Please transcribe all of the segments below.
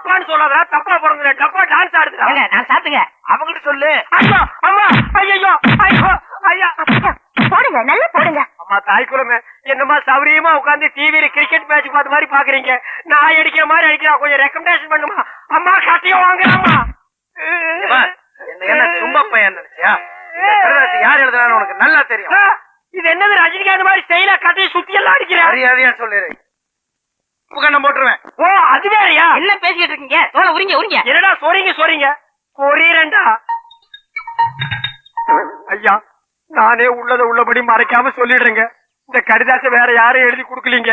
தப்பான்னு சொல்லாதடா தப்பா டான்ஸ் ஏங்க நான் சாத்துங்க அவங்கிட்ட சொல்லு. அம்மா அம்மா ஐயோ ஐயோ ஐயா. போடுங்க நல்லா போடுங்க. அம்மா தாய் குலமே என்னம்மா சௌரியமா உட்கார்ந்து டிவில கிரிக்கெட் மேட்ச் பார்த்த மாதிரி பாக்குறீங்க நான் அடிக்கிற மாதிரி அடிக்கிறா கொஞ்சம் ரெக்கமெண்டேஷன் பண்ணுமா? அம்மா கட்டியம் வாங்குறாமா என்ன என்ன சும்மா பையன் நினைச்சியா? யார் உனக்கு நல்லா தெரியும். இது என்னது ரஜினிகாந்த் மாதிரி ஸ்டைலா கட்டையை சுத்தி எல்லாம் அடிக்கிறேன் மரியாதையா சொல்லிடு கண்ணம் போட்டுருவேன். ஓ அது வேறயா? என்ன பேசிக்கிட்டு இருக்கீங்க? தோலை உரிங்க உரிங்க. என்னடா சொறீங்க சொறீங்க பொரியறண்டா ஐயா நானே உள்ளத உள்ளபடி மறைக்காம சொல்லிடுறேங்க. இந்த கடிதாசை வேற யாரும் எழுதி கொடுக்கலீங்க.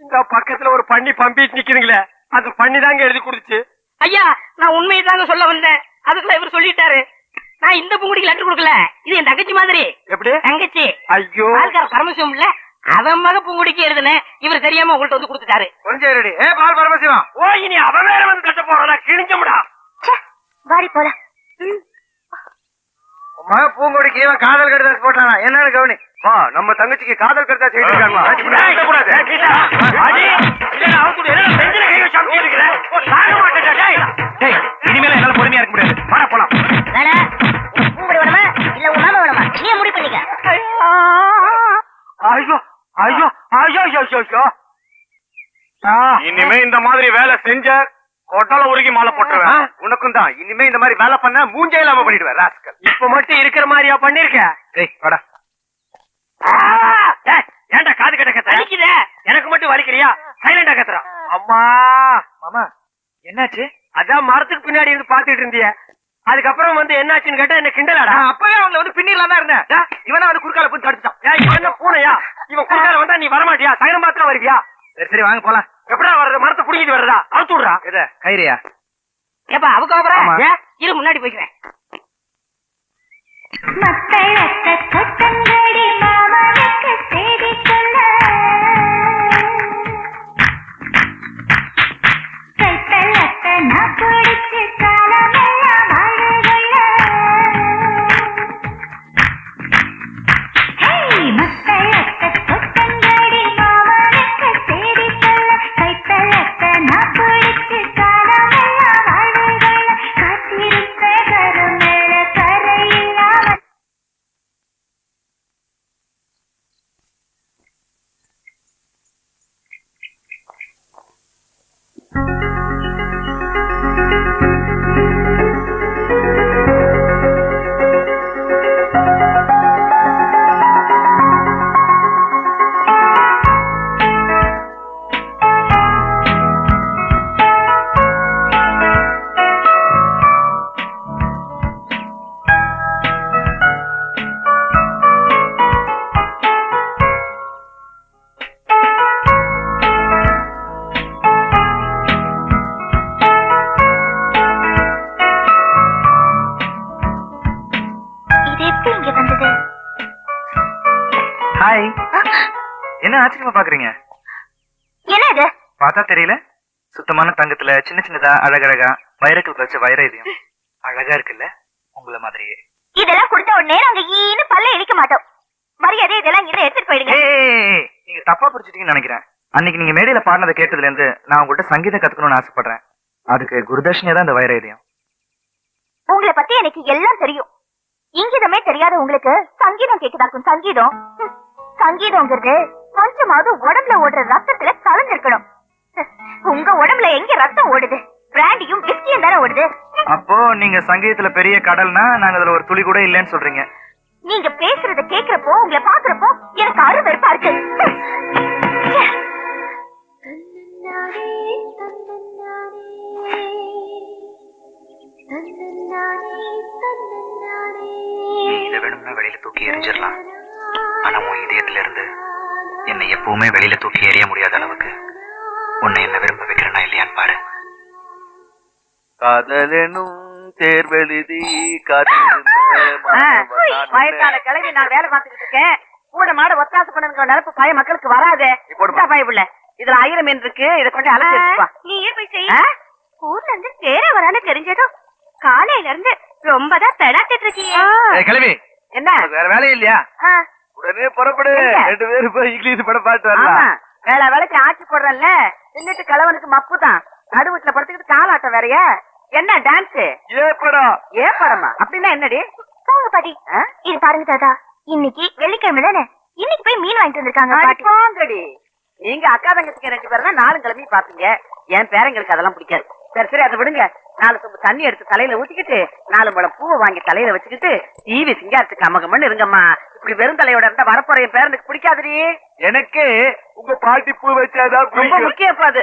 இந்த பக்கத்துல ஒரு பண்ணி பம்பிட்டு நிக்குதுங்களே அந்த பண்ணி தாங்க எழுதி கொடுத்துச்சு. ஐயா நான் உண்மையை தாங்க சொல்ல வந்தேன். அதுக்குள்ள இவர் சொல்லிட்டாரு. நான் இந்த பூங்குடிக்கு லெட்டர் கொடுக்கல. இது என் தங்கச்சி மாதிரி. எப்படி? தங்கச்சி. ஐயோ. பால்கார பரமசிவம் இல்ல. அவன் மக பூங்குடிக்கு எழுதுனேன் இவர் தெரியாம உங்கள்ட்ட வந்து கொடுத்துட்டாரு. கொஞ்சம் ஏ பால் பரமசிவம். ஓ இனி அவன் வேற வந்து கட்ட போறா கிழிஞ்சமுடா. வாடி போலாம். ம். மக பூங்கொடிக்கு இவன் காதல் கடிதாசி போட்டானா? என்னன்னு கவனி? நம்ம தங்கச்சிக்கு காதல் கடிதாசி இனிமேல என்னால பொறுமையா இருக்க முடியாது. வாடா போலாம். பூம்படி வேணுமா? இல்ல உன் மாமா வேணுமா? நீ முடிவு பண்ணிக்க. ஐயோ. ஐயோ ஐயோ ஐயோ ஐயோ இனிமே இந்த மாதிரி வேலை செஞ்ச கொட்டால உருகி மாலை போட்டுருவேன். உனக்கும் தான். இனிமே இந்த மாதிரி வேலை பண்ண மூஞ்சே இல்லாம பண்ணிடுவேன் ராஸ்கல் இப்ப மட்டும் இருக்கிற மாதிரியா பண்ணிருக்க? ஏன்டா காது கட்ட வலிக்குதே. எனக்கு மட்டும் வலிக்கிறியா? சைலண்டா கத்துறா அம்மா. மாமா என்னாச்சு? அதான் மரத்துக்கு பின்னாடி இருந்து பாத்துட்டு இருந்திய. அதுக்கப்புறம் வந்து என்னாச்சுன்னு கேட்டா என்ன கிண்டலாடா? அப்பவே அவங்கள வந்து பின்னிடலாம் தான் இருந்தேன். இவனா வந்து குறுக்கால போய் தடுத்துட்டான். ஏய், இவன் என்ன பூனையா? இவன் குறுக்கால வந்தா நீ வரமாட்டியா? சைலம் மாத்திரம் வருவியா? சரி சரி வாங்க போலாம். எப்படா வர்றது? மரத்தை புடிங்கிட்டு வர்றதா? அவுத்து விடுறா? எத கைரியா ஏப்பா அவங்க ஆமா. அப்புறம் இரு முன்னாடி போய்க்கிறேன். மக்களத்த ஆச்சரியமா பாக்குறீங்க? என்ன இது பார்த்தா தெரியல. சுத்தமான தங்கத்துல சின்ன சின்னதா அழகழகா வைரக்கல் வச்ச வைர இதயம் அழகா இருக்குல்ல? உங்கள மாதிரியே. இதெல்லாம் கொடுத்த உடனே நாங்க ஈன்னு பல்ல இழிக்க மாட்டோம். மரியாதை இதெல்லாம் இங்க எடுத்துட்டு போயிடுங்க. ஏய், ஏய், ஏய், நீங்க தப்பா புரிஞ்சுட்டீங்கன்னு நினைக்கிறேன். அன்னைக்கு நீங்க மேடையில பாடினதை கேட்டதுல இருந்து நான் உங்கள்கிட்ட சங்கீதம் கத்துக்கணும்னு ஆசைப்படுறேன். அதுக்கு குருதர்ஷினியா தான் இந்த வைர இதயம் உங்களை பத்தி எனக்கு எல்லாம் தெரியும். இங்கிதமே தெரியாத உங்களுக்கு சங்கீதம் கேக்குதாக்கும் சங்கீதம். சங்கீதம்ங்கிறது கொஞ்சமாவது உடம்புல ஓடுற ரத்தத்துல கலந்துருக்கணும் உங்க உடம்புல எங்க ரத்தம் ஓடுது? பிராண்டியும் விஸ்கியும் தானே ஓடுது? அப்போ நீங்க சங்கீதத்துல பெரிய கடல்னா நாங்க அதுல ஒரு துளி கூட இல்லைன்னு சொல்றீங்க. நீங்க பேசுறத கேக்குறப்போ உங்களை பாக்குறப்போ எனக்கு அருவருப்பா இருக்கு. நீ இதை வேணும்னா வெளியில தூக்கி எரிஞ்சிடலாம் ஆனா உன் இதயத்துல இருந்து என்னை எப்பவுமே வெளியில தூக்கி எறிய முடியாத அளவுக்கு உன்னை என்ன விரும்ப வைக்கிறேனா இல்லையான்னு பாரு. காதலெனும் தேர்வெழுதி வயசான கிளவி நான் வேலை பார்த்துக்கிட்டு இருக்கேன். கூட மாட ஒத்தாசை பண்ணுங்கிற நினைப்பு பய மக்களுக்கு வராதே. நீ போடுமா. பய பிள்ளை. இதுல ஆயிரம் மீன் இருக்கு இதை கொண்டு அலசி எடுத்துப்பா. நீ ஏன் போய் செய்? ஊர்ல இருந்து பேர வரான்னு தெரிஞ்சதும் காலையில இருந்து ரொம்ப தான் பெடாத்திட்டு இருக்கீங்க. கிளவி என்ன? வேற வேலை இல்லையா? உடனே புறப்படு? ரெண்டு பேரும் போய் இங்கிலீஷ் படம் பாட்டு ஆமா. வேலை வேலைக்கு ஆட்சி போடுறல்ல தின்னுட்டு கிழவனுக்கு மப்பு தான் நடுவுட்ல படுத்துக்கிட்டு காலாட்டம் வேறயா? என்ன டான்ஸ் ஏப்படா ஏ படமா? அப்படின்னா என்னடி? போங்க பாட்டி? இது பாருங்க தாத்தா. இன்னைக்கு வெள்ளிக்கிழமை தானே? இன்னைக்கு போய் மீன் வாங்கிட்டு வந்திருக்காங்க போங்கடி. நீங்க அக்கா தங்கச்சிக்கு ரெண்டு பேரும் தான் நாலு கிழமையும் பாப்பீங்க என் பேரங்களுக்கு அதெல்லாம் பிடிக்காது. சரி சரி அதை விடுங்க. நாலு சொம்பு தண்ணி எடுத்து தலையில ஊத்திக்கிட்டு நாலு முளம் பூவை வாங்கி தலையில வச்சுக்கிட்டு டிவி சிங்காரத்துக்கு அமகமன்னு இருங்கம்மா. இப்படி வெறும் தலையோட இருந்தா வரப்போற என் பேரனுக்கு பிடிக்காதுடி. எனக்கு உங்க பாட்டி பூ வச்சாதான் ரொம்ப முக்கியம் அது.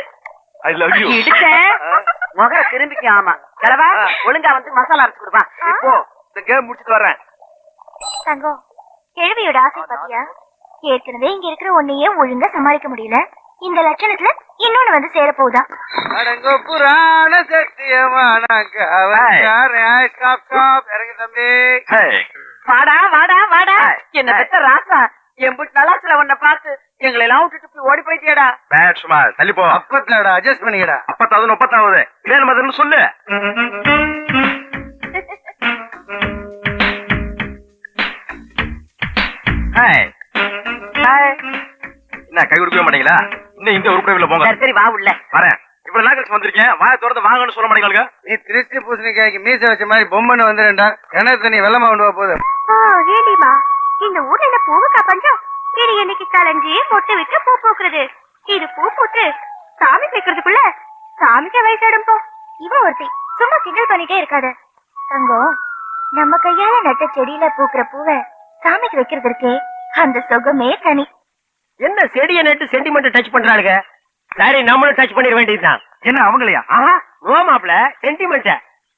ஐ லவ் யூ இடிச்சேன். முகர திரும்பிக்க ஆமா. கிழவா ஒழுங்கா வந்து மசாலா அரைச்சு கொடுப்பா. இப்போ இந்த கேம் முடிச்சிட்டு வரேன் தங்கம் கேள்வியோட ஆசை பாத்தியா? ஏற்கனவே இங்க இருக்கிற ஒன்னையே ஒழுங்கா சமாளிக்க முடியல. இந்த லட்சணத்துல இன்னொன்னு வந்து சேர. போகுதா அடங்கோ புராண தம்பி. வாடா வாடா வாடா. என்ன. பெத்த ராசா? எம்பிட்டு நல்லா சில உன்னை பார்த்து எங்களை எல்லாம் விட்டுட்டு போய் ஓடி போயிட்டியடா. பேட் சும்மா தள்ளி போ. அப்பத்தாடா அட்ஜஸ்ட் பண்ணிக்கடா. அப்பத்தாவது முப்பத்தாவது வேணும் மதன்னு சொல்லு. ஹாய். ஹாய். என்ன கை கொடுக்கவே மாட்டீங்களா? இன்னும் இந்த உருப்படிவில் போங்க சரி சரி வா உள்ள. வரேன். இவ்வளவு நாள் கழிச்சு வந்திருக்கேன் வாய திறந்து வாங்கன்னு சொல்ல மாட்டீங்க நீ திருஷ்டி பூசணிக்காய்க்கு மீச வச்ச மாதிரி பொம்மன்னு வந்துடுண்டா கிணறு தண்ணி வெள்ளமா கொண்டு வா போதும் ஏடிமா இந்த ஊர்ல என்ன பூவுக்கா பஞ்சம் இது என்னைக்கு கலைஞ்சி மொட்டை விட்டு பூ பூக்குறது. இது பூ பூத்து சாமி வைக்கிறதுக்குள்ள சாமிக்கு வயசாடும் போ. இவன் ஒருத்தி சும்மா கிண்டல் பண்ணிட்டே இருக்காத. தங்கம் நம்ம கையால நட்ட செடியில பூக்குற பூவை சாமிக்கு வைக்கிறது இருக்கே அந்த சுகமே தனி. என்ன செடியை நட்டு சென்டிமெண்ட் டச் பண்றாளுங்க? சரி நம்மளும் டச் பண்ணிட வேண்டியதுதான். என்ன அவங்களையா? நோ மாப்ள சென்டிமெண்ட்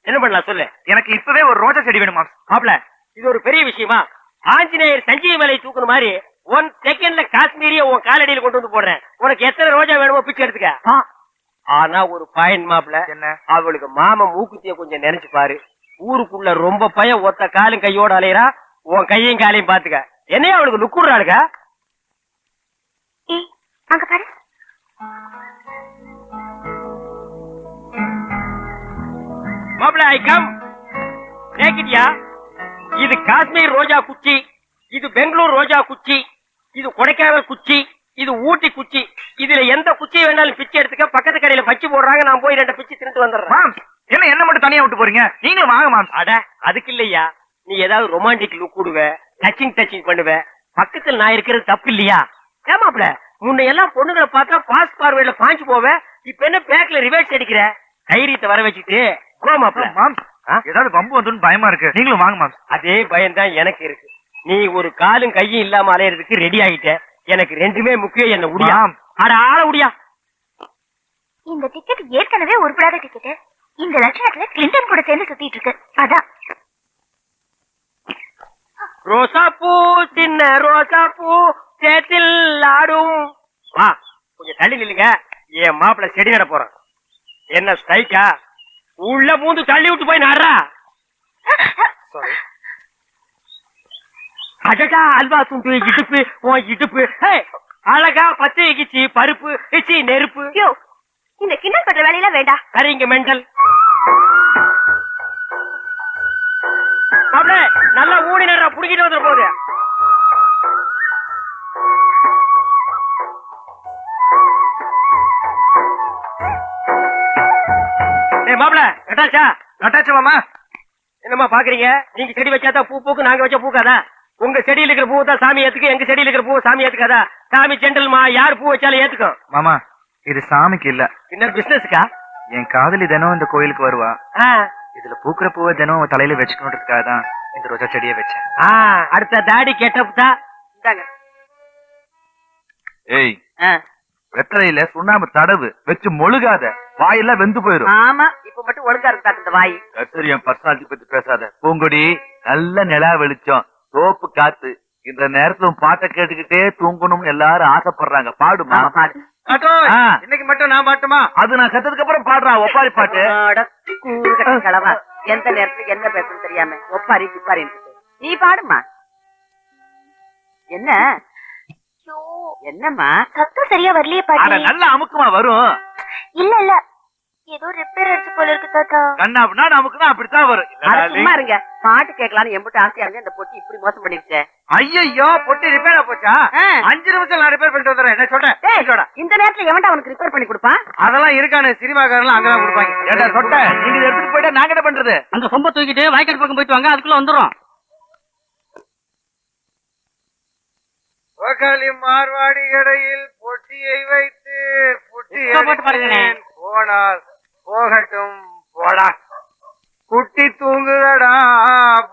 என்ன பண்ணலாம் சொல்லு. எனக்கு இப்பவே ஒரு ரோஜா செடி வேணுமா? மாப்ள இது ஒரு பெரிய விஷயமா? ஆஞ்சநேயர் சஞ்சீவ மலை தூக்குன மாதிரி ஒன் செகண்ட்ல காஷ்மீரிய உன் காலடியில கொண்டு வந்து போடுறேன். உனக்கு எத்தனை ரோஜா வேணுமோ பிச்சை எடுத்துக்க. ஆனா ஒரு பாயிண்ட் மாப்ள என்ன? அவளுக்கு மாமன் மூக்குத்திய கொஞ்சம் நினைச்சு பாரு. ஊருக்குள்ள ரொம்ப பயம் ஒத்த காலும் கையோட அலையறா. உன் கையும் காலையும் பாத்துக்க. என்னைய அவளுக்கு லுக்குறாளுங்க ஏய் அங்க பாரு. மாப்பிள ஐ கம் கேக்கிட்டியா இது காஷ்மீர் ரோஜா குச்சி இது பெங்களூர் ரோஜா குச்சி இது கொடைக்கானல் குச்சி இது ஊட்டி குச்சி. இதுல எந்த குச்சி வேணாலும் பிச்சை எடுத்துக்க பக்கத்து கடையில பச்சு போடுறாங்க நான் போய் ரெண்டு பிச்சு தின்னுட்டு வந்துடுறேன். என்ன என்ன மட்டும் தனியா விட்டு போறீங்க? நீங்களும் வாங்க மாம்ஸ். அட அதுக்கு இல்லையா? நீ ஏதாவது ரொமான்டிக் லுக் கொடுவ டச்சிங் டச்சிங் பண்ணுவ பக்கத்துல நான் இருக்கிறது தப்பு இல்லையா? ஏமாப்ல முன்ன எல்லாம் பொண்ணுங்களை பார்த்தா பாஸ் பார்வையில பாஞ்சு போவ. இப்ப என்ன பேக்ல ரிவர்ஸ் அடிக்கிற? தைரியத்தை வர வச்சுட்டு கோமாப்ல? ஏதாவது வம்பு வந்துன்னு பயமா இருக்கு. நீங்களும் வாங்க மாம்ஸ் அதே பயம்தான் எனக்கு இருக்கு. நீ ஒரு காலும் கையும் இல்லாம அலையறதுக்கு ரெடி ஆயிட்ட. எனக்கு ரெண்டுமே முக்கியம் என்ன உடியா. மாம். அட ஆள உடியா. இந்த டிக்கெட் ஏற்கனவே உருப்படாத டிக்கெட் இந்த லட்சணத்துல கிளின்டன் கூட சேர்ந்து சுத்திட்டு இருக்கு. அதான். ரோசா பூ சின்ன ரோசா பூ சேத்தில் ஆடும். வா கொஞ்சம் தள்ளி நில்லுங்க. என் மாப்பிள்ள செடி நட போறான். என்ன ஸ்ட்ரைக்கா? உள்ள பூந்து தள்ளி விட்டு போய் நடுறா. அடடா அல்வா துண்டு இடுப்பு உன் இடுப்பு. அழகா பச்சை கிச்சி பருப்பு கிச்சி நெருப்பு. யோ இந்த கிண்டல் பண்ற வேலையெல்லாம் வேண்டாம். சரிங்க மெண்டல். மாப்பிள்ள நல்லா ஊடி நேரா புடிக்கிட்டு வந்துட போகுது. ஏய் மாப்பிள கட்டாச்சா நட்டாச்சு மாமா என்னம்மா பாக்குறீங்க? நீங்க செடி வச்சாதான் பூ பூக்கு நாங்க வச்சா பூக்காதா? உங்க செடியில இருக்கிற பூ தான் சாமி ஏத்துக்கு எங்க செடியில இருக்கிற பூ சாமி ஏத்துக்காதா? சாமி ஜென்டல்மா யார் பூ வச்சாலும் ஏத்துக்கும் மாமா இது சாமிக்கு இல்ல. என்ன பிசினஸ்க்கா என் காதலி தினம் இந்த கோயிலுக்கு வருவா. இதுல பூக்கிற பூவை தினம் தலையில வச்சுக்கணுன்றதுக்காக தான் இந்த ரோஜா செடியை வச்சேன். ஆ, அடுத்த தாடி கெட்டப் தான் இந்தாங்க. ஏய் ஆ. வெத்தலையில சுண்ணாம்பு தடவு வச்சு மொழுகாத வாயெல்லாம் வெந்து போயிரும். ஆமா இப்ப மட்டும் ஒழுங்கா இருக்கு இந்த வாய்? சரி என் பர்சனாலிட்டி பத்தி பேசாத. பூங்கொடி நல்ல நிலா வெளிச்சம் தோப்பு காத்து. இந்த நேரத்துல பாட்டை கேட்டுக்கிட்டே தூங்கணும்னு எல்லாரும் ஆசைப்படுறாங்க. பாடுமா. இன்னைக்கு மட்டும் நான் பாட்டுமா? அது நான் கத்ததுக்கு அப்புறம் பாடுறா ஒப்பாரி பாட்டு. கிழவா. எந்த நேரத்துல என்ன பேசணும் தெரியாம ஒப்பாரி பிப்பாரி நீ பாடுமா? என்ன? என்னம்மா? சத்தம் சரியா வரலையே அட பாட்டி நல்ல அமுக்கமா வரும். இல்ல இல்ல. ஏதோ ரிப்பேர் அடிச்சு போல இருக்கு தாத்தா. கண்ணா அப்படின்னா நமக்குன்னா அப்படித்தான் வரும். சும்மா இருங்க. பாட்டு கேட்கலாம்னு எம்பிட்டு ஆசையா இருந்து இந்த பொட்டி இப்படி மோசம் பண்ணிருச்சே ஐயோ பொட்டி ரிப்பேரா போச்சா. அஞ்சு நிமிஷம் நான் ரிப்பேர் பண்ணிட்டு வந்துடுறேன். என்ன சொல்றேன் டேய், இந்த நேரத்துல எவன்டா அவனுக்கு ரிப்பேர் பண்ணி கொடுப்பான் அதெல்லாம் இருக்கானு சினிமாக்காரலாம் அங்கதான் கொடுப்பாங்க. ஏண்டா சொட்ட? நீங்க எடுத்துட்டு போயிட்டா நாங்க என்ன பண்றது? அந்த சொம்ப தூக்கிட்டு வாய்க்காட்டு பக்கம் போயிட்டு வாங்க அதுக்குள்ள வந்துடும் பகலி மார்வாடி கடையில் பொட்டியை வைத்து புட்டி. போனால் போகட்டும் போடா. குட்டி தூங்குதடா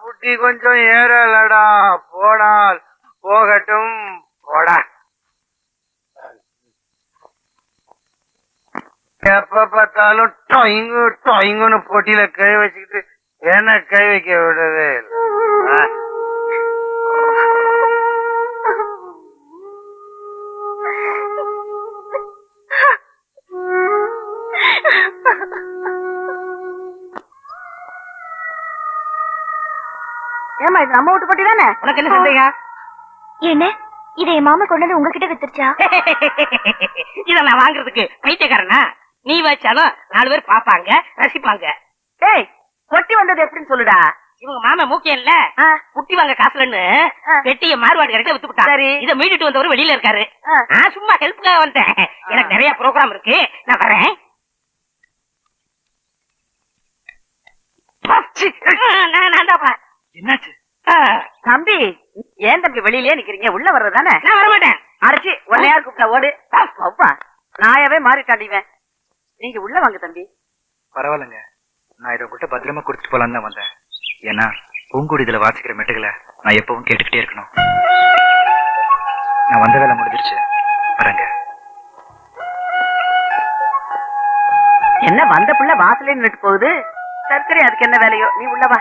புட்டி கொஞ்சம் ஏறலடா. போனால் போகட்டும் போடா. எப்ப பார்த்தாலும் டொயிங்கு டொயிங்குன்னு பொட்டியில ஏமா இது நம்ம வீட்டு பொட்டி தானே? உனக்கு என்ன சந்தேகம்? என்ன? இதை என் மாமா கொண்டு வந்து உங்ககிட்ட வித்துருச்சா? இத நான் வாங்குறதுக்கு பைத்தியக்காரனா? நீ வச்சாலும் நாலு பேர் பாப்பாங்க ரசிப்பாங்க. டேய் பொட்டி வந்தது எப்படின்னு சொல்லுடா. இவங்க மாமா மூக்கியன்ல ஆ, குட்டி வாங்க காசுலன்னு ஆ. பெட்டிய மார்வாடி கரெக்டா வித்து விட்டான் சரி. இத மீட்டுட்டு வந்தவர் வெளியில இருக்காரு. நான் சும்மா ஹெல்ப்புக்காக வந்தேன். எனக்கு நிறைய ப்ரோக்ராம் இருக்கு. நான் வரேன் சி, நான் நான் தான்ப்பா. என்னாச்சு? தம்பி ஏன் தம்பி வெளியிலே நிக்கிறீங்க? உள்ள வர்றதானே நான் வரமாட்டேன் அரைச்சி உன்னை யார் கூப்பிட்டா? ஓடு. அப்பா நாயாவே மாறிட்டாண்டிவன் நீங்க உள்ள வாங்க தம்பி. பரவாயில்லைங்க. நான் இதை உங்கள்கிட்ட பத்திரமா கொடுத்துட்டு போலான்னு தான் வந்தேன். ஏன்னா பூங்குடி இதுல வாசிக்கிற மெட்டுகளை நான் எப்பவும் கேட்டுக்கிட்டே இருக்கணும். நான் வந்த வேலை முடிஞ்சிருச்சு. வரேங்க. என்ன வந்த புள்ள வாசலே நின்னுட்டு போகுது? சர்க்கரை அதுக்கு என்ன வேலையோ? நீ உள்ளவா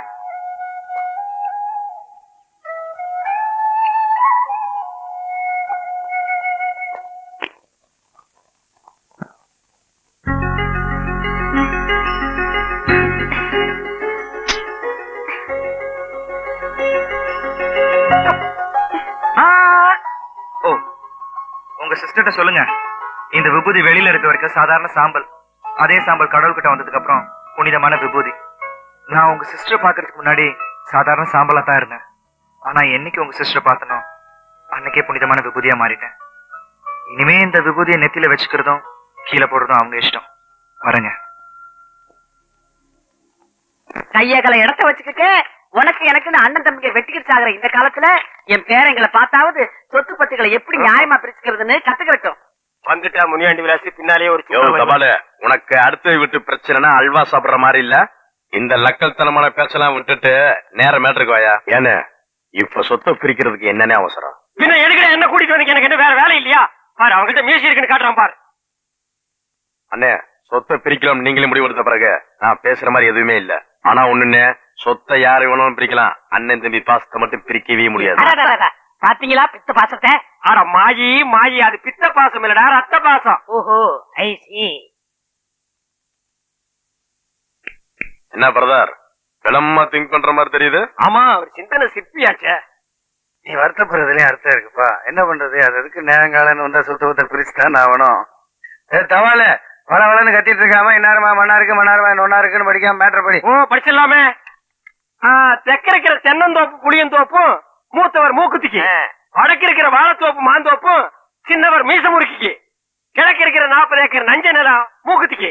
ஓ உங்க சிஸ்டர்ட்ட சொல்லுங்க. இந்த விபூதி வெளியில இருக்க வரைக்கும் சாதாரண சாம்பல் அதே சாம்பல் கடவுள்கிட்ட வந்ததுக்கு அப்புறம் புனிதமான விபூதி. நான் உங்க சிஸ்டர் பாக்குறதுக்கு முன்னாடி சாதாரண சாம்பலா தான் இருந்தேன். ஆனா என்னைக்கு உங்க சிஸ்டர் பார்த்தனோ அன்னைக்கே புனிதமான விபூதியா மாறிட்டேன். இனிமே இந்த விபூதியை நெத்தியில வச்சுக்கிறதும் கீழே போடுறதும் அவங்க இஷ்டம். வரேங்க. கையகல இடத்த வச்சுக்கிட்டு உனக்கு எனக்குன்னு அண்ணன் தம்பிங்க வெட்டிக்கிட்டு சாகுற இந்த காலத்துல என் பேரங்களை பார்த்தாவது சொத்து பத்துகளை எப்படி நியாயமா பிரிச்சுக்கிறதுன்னு கத்துக்கட்டும் வந்துட்டா முனியாண்டி விலாசி பின்னாலேயே ஒரு உனக்கு அடுத்த வீட்டு பிரச்சனைனா அல்வா சாப்பிடுற மாதிரி இல்ல? இந்த லக்கல்தனமான பேச்செல்லாம் விட்டுட்டு நேர மேட்டருக்கு வாயா ஏன்னு இப்ப சொத்தை பிரிக்கிறதுக்கு என்னன்னே அவசரம்? பின்ன எதுக்கு என்ன கூட்டிட்டு வந்தீங்க? எனக்கு என்ன வேற வேலை இல்லையா? பாரு அவங்ககிட்ட மியூசிக் இருக்குன்னு காட்டுறான் பாரு. அண்ணே சொத்தை பிரிக்கலாம் நீங்களே முடிவெடுத்த பிறகு நான் பேசுற மாதிரி எதுவுமே இல்ல. ஆனா ஒண்ணுன்னு சொத்தை யாரு வேணாலும் பிரிக்கலாம். அண்ணன் தம்பி பாசத்தை மட்டும் பிரிக்கவே முடியாது. பாத்தீங்களா பித்த பாசத்தை? ஆட மாயி மாயி அது பித்த பாசம் இல்லடா ரத்த பாசம். ஓஹோ ஐ என்ன பிரதர் விளம்பரமா திங்க் பண்ற மாதிரி தெரியுது? ஆமா அவர் சிந்தனை சிற்பியாச்சே நீ வருத்தப்படுறதுலயும் அர்த்தம் இருக்குப்பா. என்ன பண்றது? அது அதுக்கு நேரங்காலன்னு வந்தா சுத்த சுத்த பிரிச்சுதான் ஆகணும். ஏ தவால வள வளன்னு கத்திட்டு இருக்காம இன்னாருமா மண்ணா இருக்கு மண்ணாருமா நொன்னா இருக்குன்னு படிக்காம மேட்டர் படி. ஓ படிச்சிடலாமே. இருக்கிற தென்னந்தோப்பு புளியந்தோப்பும் மூத்தவர் மூக்குத்திக்கு வடக்கு இருக்கிற வாழைத்தோப்பு மாந்தோப்பும் சின்னவர் மீச முறுக்கிக்கு கிழக்கு இருக்கிற நாற்பது ஏக்கர் நஞ்ச நிலம் மூக்குத்திக்கு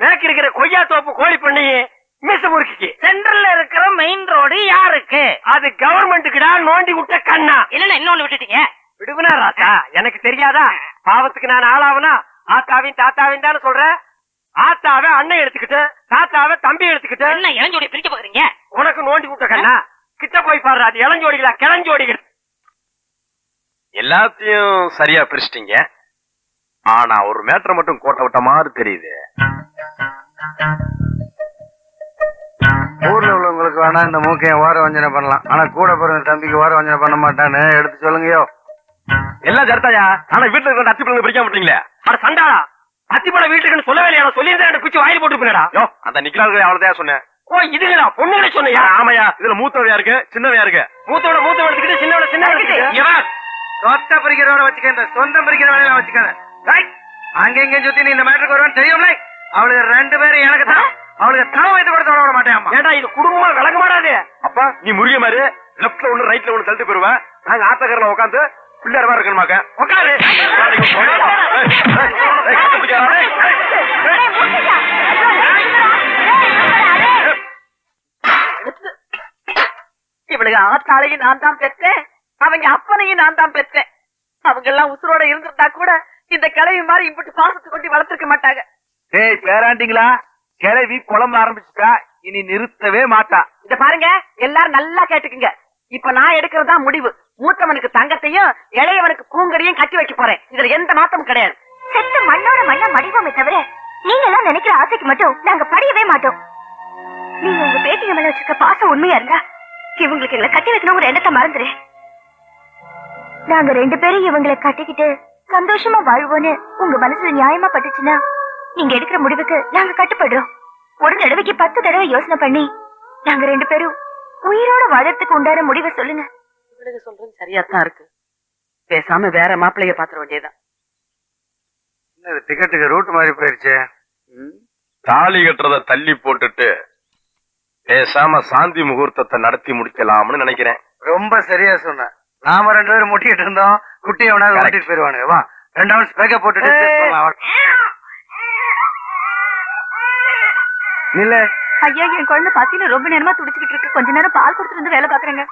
மேற்கு இருக்கிற கொய்யா தோப்பு கோழி பண்ணையே மீச முறுக்கிக்கு சென்ட்ரல்ல இருக்கிற மெயின் ரோடு யாருக்கு? அது கவர்மெண்ட்டுக்குடா நோண்டி விட்ட கண்ணா. இல்லன்னா இன்னொன்னு விட்டுட்டீங்க. விடுவனா ராத்தா. எனக்கு தெரியாதா? பாவத்துக்கு நான் ஆளாவனா? ஆத்தாவையும் தாத்தாவையும் தானே சொல்றேன் ஆத்தாவை அண்ணன் எடுத்துக்கிட்டு தாத்தாவை தம்பி எடுத்துக்கிட்டு. என்ன இளஞ்சோடி பிரிக்க பாக்குறீங்க உனக்கு நோண்டி விட்ட கண்ணா. கிட்ட போய் பாரு அது இளஞ்சோடிகளா கிளஞ்சோடிகள். எல்லாத்தையும் சரியா பிரிச்சிட்டீங்க. ஆனா ஒரு மேட்டர் மட்டும் கோட்டை விட்ட மாதிரி தெரியுது. ஊர்ல உள்ளவங்களுக்கு வேணா இந்த மூக்கையும் ஓர வஞ்சனை பண்ணலாம். ஆனா கூட பிறந்த தம்பிக்கு ஓர வஞ்சனை பண்ண மாட்டான்னு எடுத்து சொல்லுங்கயோ. எல்லாம் சரிதாயா ஆனா வீட்டுல இருக்கிற அத்தி பிள்ளைங்க பிரிக்காம விட்டீங்களே அட சண்டாளா. அத்திப்பட வீட்டுக்குன்னு சொல்லவே இல்லையா? சொல்லியிருந்தா எனக்கு குச்சி வாயில் போட்டு போயிடா யோ அந்த நிக்கிறார்கள் அவ்வளவுதான் சொன்னேன். ஓ இதுங்களா பொண்ணுங்களே சொன்னியா? ஆமாயா இதுல மூத்தவையா இருக்கு சின்னவையா இருக்கு. மூத்தோட மூத்த எடுத்துக்கிட்டு சின்னோட சின்ன எடுத்துக்கிட்டு. சொத்த பிரிக்கிறவன வச்சுக்க இந்த சொந்தம் பிரிக்கிற வேலையில வச்சுக்காத. அங்க இங்க சுத்தி நீ இந்த மேட்டருக்கு வருவான்னு தெரியும்ல அவளுக்கு ரெண்டு பேரும் எனக்கு தான். அவளுக்கு தலை வைத்து கூட தொட விட மாட்டேன் ஏடா இது குடும்பமா விளங்க மாட்டாது அப்பா நீ முருக மாதிரி லெப்ட்ல ஒண்ணு ரைட்ல ஒண்ணு தள்ளிட்டு போயிருவேன் நாங்க ஆத்தக்கரில் உட்காந்து பிள்ளையார் மாதிரி இருக்கணுமாக்க உட்காரு இவளுக்கு ஆத்தாளையும் நான் தான் பெற்றேன் அவங்க அப்பனையும் நான் தான் பெற்றேன் அவங்க எல்லாம் உசுரோட இருந்திருந்தா கூட இந்த கிழவி மாதிரி இம்பிட்டு பாசத்தை கொண்டு வளர்த்திருக்க மாட்டாங்க ஏய் பேராண்டிங்களா கிளவி குழம்ப ஆரம்பிச்சுட்டா இனி நிறுத்தவே மாட்டா. இத பாருங்க எல்லாரும் நல்லா கேட்டுக்குங்க. இப்ப நான் எடுக்கிறதா முடிவு. மூத்தவனுக்கு தங்கத்தையும் இளையவனுக்கு பூங்கடியும் கட்டி வைக்க போறேன். இதுல எந்த மாற்றமும் கிடையாது. செத்து மண்ணோட மண்ணா மடிவோமே தவிர நீங்க எல்லாம் நினைக்கிற ஆசைக்கு மட்டும் நாங்க படியவே மாட்டோம். நீங்க உங்க பேட்டிங்க மேல வச்சிருக்க பாசம் உண்மையா இருந்தா இவங்களுக்கு எங்களை கட்டி வைக்கணும் ஒரு எண்ணத்தை மறந்துரு. நாங்க ரெண்டு பேரும் இவங்களை கட்டிக்கிட்டு சந்தோஷமா வாழ்வோன்னு உங்க மனசுல நியாயமா பட்டுச்சுன்னா நீங்க எடுக்கிற முடிவுக்கு நாங்க கட்டுப்படுறோம். ஒரு தடவைக்கு பத்து தடவை யோசனை பண்ணி நாங்க ரெண்டு பேரும் உயிரோட வாழறதுக்கு உண்டான முடிவை சொல்லுங்க. இவளுக்கு சொல்றது சரியா தான் இருக்கு. பேசாம வேற மாப்பிள்ளைய பாத்திர வேண்டியதான் டிக்கெட்டுக்கு ரூட் மாதிரி போயிருச்சு? தாலி கட்டுறத தள்ளி போட்டுட்டு பேசாம சாந்தி முகூர்த்தத்தை நடத்தி முடிக்கலாம்னு நினைக்கிறேன். ரொம்ப சரியா சொன்ன. நாம ரெண்டு பேரும் முட்டிட்டு இருந்தோம். குட்டியை வேணா Correct. ஓட்டிட்டு போயிருவானுங்க. வா ரெண்டு ஹவர்ஸ் பேக்கப் போட்டுட்டு discuss பண்ணலாம். இல்ல ஐயா என் குழந்தை பசியில ரொம்ப நேரமா துடிச்சுக்கிட்டு இருக்கு. கொஞ்ச நேரம் பால் கொடுத்துட்டு வந்து வேலை பாக்குறேங்க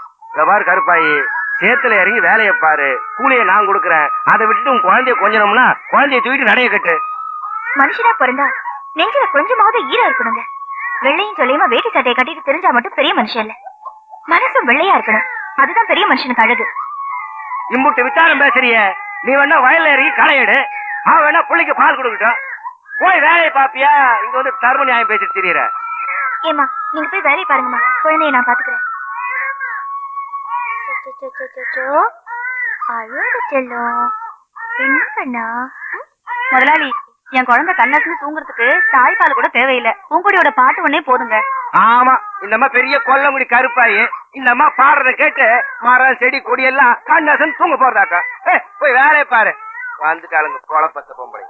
பாரு கருப்பாயி. சேத்துல இறங்கி வேலையை பாரு. கூலியை நான் கொடுக்குறேன். அதை விட்டுட்டு உன் குழந்தைய கொஞ்சணும்னா குழந்தைய தூக்கிட்டு நடைய கட்டு. மனுஷனா பிறந்தா நெஞ்சில கொஞ்சமாவது ஈரம் இருக்கணுங்க. வெள்ளையும் சொல்லியுமா வேட்டி சட்டையை கட்டிட்டு தெரிஞ்சா மட்டும் பெரிய மனுஷன் இல்ல. மனசும் வெள்ளையா இருக்கணும். அதுதான் பெரிய மனுஷனுக்கு அழகு. இம்புட்டு வித்தாரம் பேசுறிய. நீ வேணா வயல்ல இறங்கி களை எடு. அவன் வேணா புள்ளைக்கு பால் கொடுக்கட்டும். போய் வேலையை பாப்பியா? இங்க வந்து தர்ம நியாயம் பேசிட்டு தெரியற. ஏமா நீங்க போய் வேலையை பாருங்கம்மா. குழந்தைய நான் பாத்துக்கிறேன். செல்லும் என்ன பண்ணா முதலாளி என் குழந்தை கண்ணசுன்னு தூங்குறதுக்கு தாய்ப்பால் கூட தேவையில்லை. பூங்குடியோட பாட்டு ஒன்னே போதுங்க. ஆமா இந்த அம்மா பெரிய கொல்லங்குடி கருப்பாயி. இந்த அம்மா பாடுறத கேட்டு மரம் செடி கொடி எல்லாம் கண்ணசன் தூங்க போறதாக்கா. போய் வேலையை பாரு. வந்துட்டாளுங்க குழப்பத்த பொம்பளை